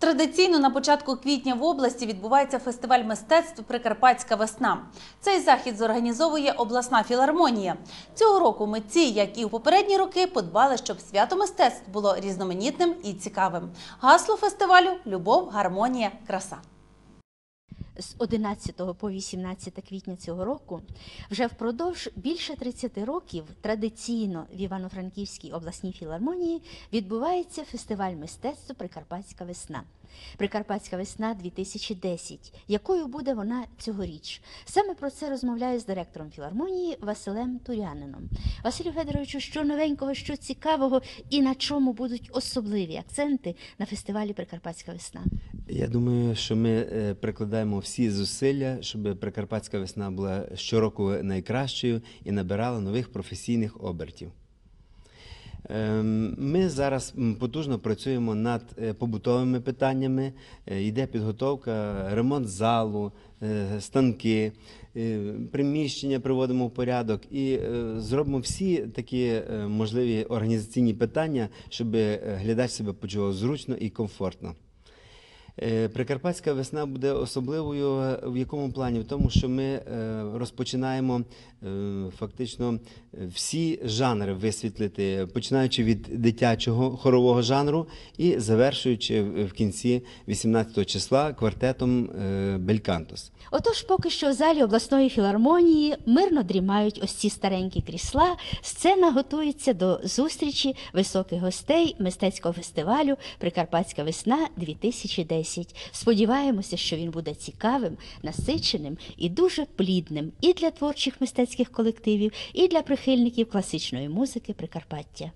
Традиційно на початку квітня в області відбувається фестиваль мистецтв Прикарпатська весна. Цей захід зорганізовує обласна філармонія. Цього року митці, як і у попередні роки, подбали, щоб свято мистецтв було різноманітним і цікавим. Гасло фестивалю любов, гармонія, краса. З 11 по 18 квітня цього року вже впродовж більше 30 років традиційно в Івано-Франківській обласній філармонії відбувається фестиваль мистецтв Прикарпатська весна. Прикарпатська весна 2010. Якою буде вона цьогоріч? Саме про це розмовляю з директором філармонії Василем Турянином. Василю Федоровичу, що новенького, що цікавого і на чому будуть особливі акценти на фестивалі Прикарпатська весна? Я думаю, що ми е, прикладаємо всі зусилля, щоб Прикарпатська весна була щороку найкращою і набирала нових професійних обертів. Ем, Ми зараз потужно працюємо над е, побутовими питаннями. Е, Йде підготовка, ремонт залу, е, станки, приміщення приводимо в порядок і зробимо всі такі можливі організаційні питання, щоб глядач себе почував зручно і комфортно. Е, Прикарпатська весна буде особливою в якому плані? В тому, що ми е, розпочинаємо е, фактично всі жанри висвітлити, починаючи від дитячого хорового жанру і завершуючи в кінці 18 числа квартетом Белькантос. Отож, поки що в залі обласної філармонії мирно дрімають ось ці старенькі крісла. Сцена готується до зустрічі високих гостей мистецького фестивалю Прикарпатська весна 2010. Сподіваємося, що він буде цікавим, насиченим і дуже плідним і для творчих мистецьких колективів, і для прихильників класичної музики Прикарпаття.